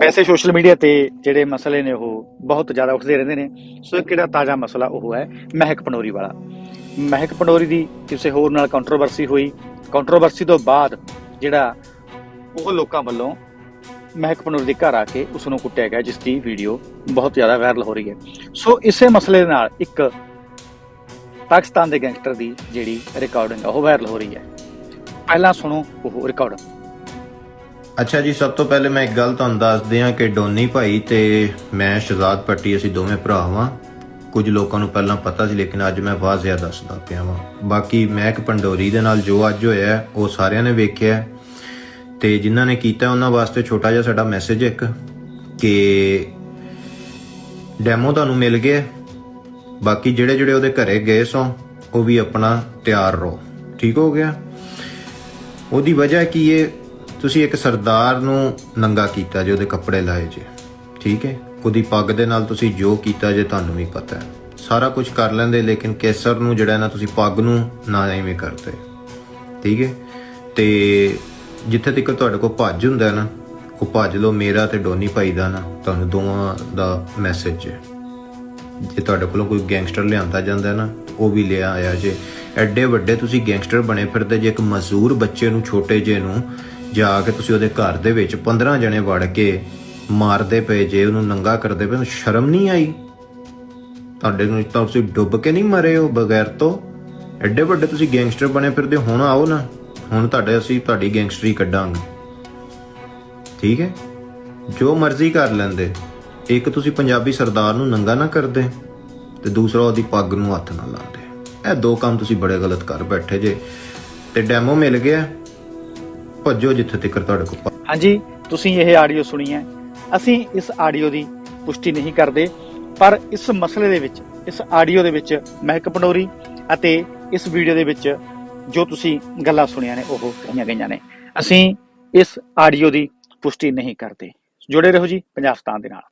ਵੈਸੇ social media ਤੇ ਜਿਹੜੇ ਮਸਲੇ ਨੇ ਉਹ ਬਹੁਤ ਜ਼ਿਆਦਾ ਉੱਠਦੇ ਰਹਿੰਦੇ ਨੇ। ਸੋ ਇੱਕ ਜਿਹੜਾ ਤਾਜ਼ਾ ਮਸਲਾ ਉਹ ਹੈ ਮਹਿਕ ਪਨੋਰੀ ਵਾਲਾ। ਮਹਿਕ ਪਨੋਰੀ ਦੀ ਕਿਸੇ ਹੋਰ ਨਾਲ ਕੰਟਰੋਵਰਸੀ ਹੋਈ। ਕੰਟਰੋਵਰਸੀ ਤੋਂ ਬਾਅਦ ਜਿਹੜਾ ਉਹ ਲੋਕਾਂ ਵੱਲੋਂ ਮਹਿਕ ਪਨੋਰੀ ਦੇ ਘਰ ਆ ਕੇ ਉਸ ਨੂੰ ਕੁੱਟਿਆ ਗਿਆ, ਜਿਸ ਦੀ ਵੀਡੀਓ ਬਹੁਤ ਜ਼ਿਆਦਾ ਵਾਇਰਲ ਹੋ ਰਹੀ ਹੈ। ਸੋ ਇਸੇ ਮਸਲੇ ਦੇ ਨਾਲ ਇੱਕ ਪਾਕਿਸਤਾਨ ਦੇ ਗੈਂਗਸਟਰ ਦੀ ਜਿਹੜੀ ਰਿਕਾਰਡਿੰਗ ਉਹ ਵਾਇਰਲ ਹੋ ਰਹੀ ਹੈ। ਪਹਿਲਾਂ ਸੁਣੋ ਉਹ ਰਿਕਾਰਡਿੰਗ ਅੱਛਾ ਜੀ, ਸਭ ਤੋਂ ਪਹਿਲੇ ਮੈਂ ਇੱਕ ਗੱਲ ਤੁਹਾਨੂੰ ਦੱਸ ਦਿਆਂ ਕਿ ਡੋਨੀ ਭਾਈ ਤੇ ਮੈਂ ਸ਼ਹਜ਼ਾਦ ਪੱਟੀ ਅਸੀਂ ਦੋਵੇਂ ਭਰਾ ਵਾਂ। ਕੁਝ ਲੋਕਾਂ ਨੂੰ ਪਹਿਲਾਂ ਪਤਾ ਸੀ, ਲੇਕਿਨ ਅੱਜ ਮੈਂ ਵਾਜ਼ਿਆ ਦੱਸਦਾ ਪਿਆ ਵਾਂ। ਬਾਕੀ ਮਹਿਕ ਪੰਡੋਰੀ ਦੇ ਨਾਲ ਜੋ ਅੱਜ ਹੋਇਆ, ਉਹ ਸਾਰਿਆਂ ਨੇ ਵੇਖਿਆ। ਹੈ। ਤੇ ਜਿਨ੍ਹਾਂ ਨੇ ਕੀਤਾ, ਉਹਨਾਂ ਵਾਸਤੇ ਛੋਟਾ ਜਿਹਾ ਸਾਡਾ ਮੈਸੇਜ ਇੱਕ ਕਿ ਡੈਮੋ ਤੁਹਾਨੂੰ ਮਿਲ ਗਿਆ। ਬਾਕੀ ਜਿਹੜੇ ਜਿਹੜੇ ਉਹਦੇ ਘਰੇ ਗਏ ਸੋ, ਉਹ ਵੀ ਆਪਣਾ ਤਿਆਰ ਰਹੋ। ਠੀਕ ਹੋ ਗਿਆ? ਉਹਦੀ ਵਜ੍ਹਾ ਕੀ ਇਹ ਤੁਸੀਂ ਇੱਕ ਸਰਦਾਰ ਨੂੰ ਨੰਗਾ ਕੀਤਾ ਜੇ, ਉਹਦੇ ਕੱਪੜੇ ਲਾਏ ਜੇ, ਠੀਕ ਹੈ? ਉਹਦੀ ਪੱਗ ਦੇ ਨਾਲ ਤੁਸੀਂ ਜੋ ਕੀਤਾ ਜੇ, ਤੁਹਾਨੂੰ ਵੀ ਪਤਾ ਹੈ। ਸਾਰਾ ਕੁਝ ਕਰ ਲੈਂਦੇ, ਲੇਕਿਨ ਕੇਸਰ ਨੂੰ ਜਿਹੜਾ ਨਾ ਤੁਸੀਂ ਪੱਗ ਨੂੰ ਨਾ ਐਵੇਂ ਕਰਦੇ। ਠੀਕ ਹੈ? ਤੇ ਜਿੱਥੇ ਤੱਕ ਤੁਹਾਡੇ ਕੋਲ ਭੱਜ ਹੁੰਦਾ ਨਾ, ਉਹ ਭੱਜ ਲਓ ਮੇਰਾ ਤੇ ਡੋਨੀ ਭਾਈ ਦਾ ਨਾ, ਤੁਹਾਨੂੰ ਦੋਵਾਂ ਦਾ ਮੈਸੇਜ ਹੈ। ਜੇ ਤੁਹਾਡੇ ਕੋਲੋਂ ਕੋਈ ਗੈਂਗਸਟਰ ਲਿਆਂਦਾ ਜਾਂਦਾ ਨਾ, ਉਹ ਵੀ ਲਿਆ ਆਇਆ ਜੇ। ਐਡੇ ਵੱਡੇ ਤੁਸੀਂ ਗੈਂਗਸਟਰ ਬਣੇ ਫਿਰਦੇ ਜੇ, ਇੱਕ ਮਜ਼ਦੂਰ ਬੱਚੇ ਨੂੰ, ਛੋਟੇ ਜੇ ਨੂੰ ਜਾ ਕੇ ਤੁਸੀਂ ਉਹਦੇ ਘਰ ਦੇ ਵਿੱਚ 15 ਜਣੇ ਵੜ ਕੇ ਮਾਰਦੇ ਪਏ ਜੇ ਉਹਨੂੰ ਨੰਗਾ ਕਰਦੇ ਪਏ ਤੁਹਾਨੂੰ ਸ਼ਰਮ ਨਹੀਂ ਆਈ? ਤੁਹਾਡੇ ਨੂੰ ਤਾਂ ਤੁਸੀਂ ਡੁੱਬ ਕੇ ਨਹੀਂ ਮਰੇ ਹੋ ਬਗੈਰ ਤੋਂ? ਐਡੇ ਵੱਡੇ ਤੁਸੀਂ ਗੈਂਗਸਟਰ ਬਣੇ ਫਿਰਦੇ ਹੋ, ਹੁਣ ਆਓ ਨਾ। ਹੁਣ ਤੁਹਾਡੇ ਅਸੀਂ ਤੁਹਾਡੀ ਗੈਂਗਸਟਰੀ ਕੱਢਾਂਗੇ। ਠੀਕ ਹੈ? ਜੋ ਮਰਜ਼ੀ ਕਰ ਲੈਂਦੇ। ਇੱਕ ਤੁਸੀਂ ਪੰਜਾਬੀ ਸਰਦਾਰ ਨੂੰ ਨੰਗਾ ਨਾ ਕਰਦੇ ਤੇ ਦੂਸਰਾ ਉਹਦੀ ਪੱਗ ਨੂੰ ਹੱਥ ਨਾ ਲਾਉਂਦੇ। ਇਹ ਦੋ ਕੰਮ ਤੁਸੀਂ ਬੜੇ ਗਲਤ ਕਰ ਬੈਠੇ ਜੇ। ਤੇ ਡੈਮੋ ਮਿਲ ਗਿਆ। ਭੱਜੋ ਜਿੱਥੇ ਤੱਕ ਤੁਹਾਡੇ ਕੋਲ ਹਾਂਜੀ, ਤੁਸੀਂ ਇਹ ਆਡੀਓ ਸੁਣੀ ਹੈ। ਅਸੀਂ ਇਸ ਆਡੀਓ ਦੀ ਪੁਸ਼ਟੀ ਨਹੀਂ ਕਰਦੇ, ਪਰ ਇਸ ਮਸਲੇ ਦੇ ਵਿੱਚ, ਇਸ ਆਡੀਓ ਦੇ ਵਿੱਚ ਮਹਿਕ ਪੰਡੋਰੀ ਅਤੇ ਇਸ ਵੀਡੀਓ ਦੇ ਵਿੱਚ ਜੋ ਤੁਸੀਂ ਗੱਲਾਂ ਸੁਣੀਆਂ ਨੇ, ਉਹ ਕਹੀਆਂ ਗਈਆਂ ਨੇ। ਅਸੀਂ ਇਸ ਆਡੀਓ ਦੀ ਪੁਸ਼ਟੀ ਨਹੀਂ ਕਰਦੇ। ਜੁੜੇ ਰਹੋ ਜੀ ਪੰਜਾਬ ਸਤਾਨ ਦੇ ਨਾਲ।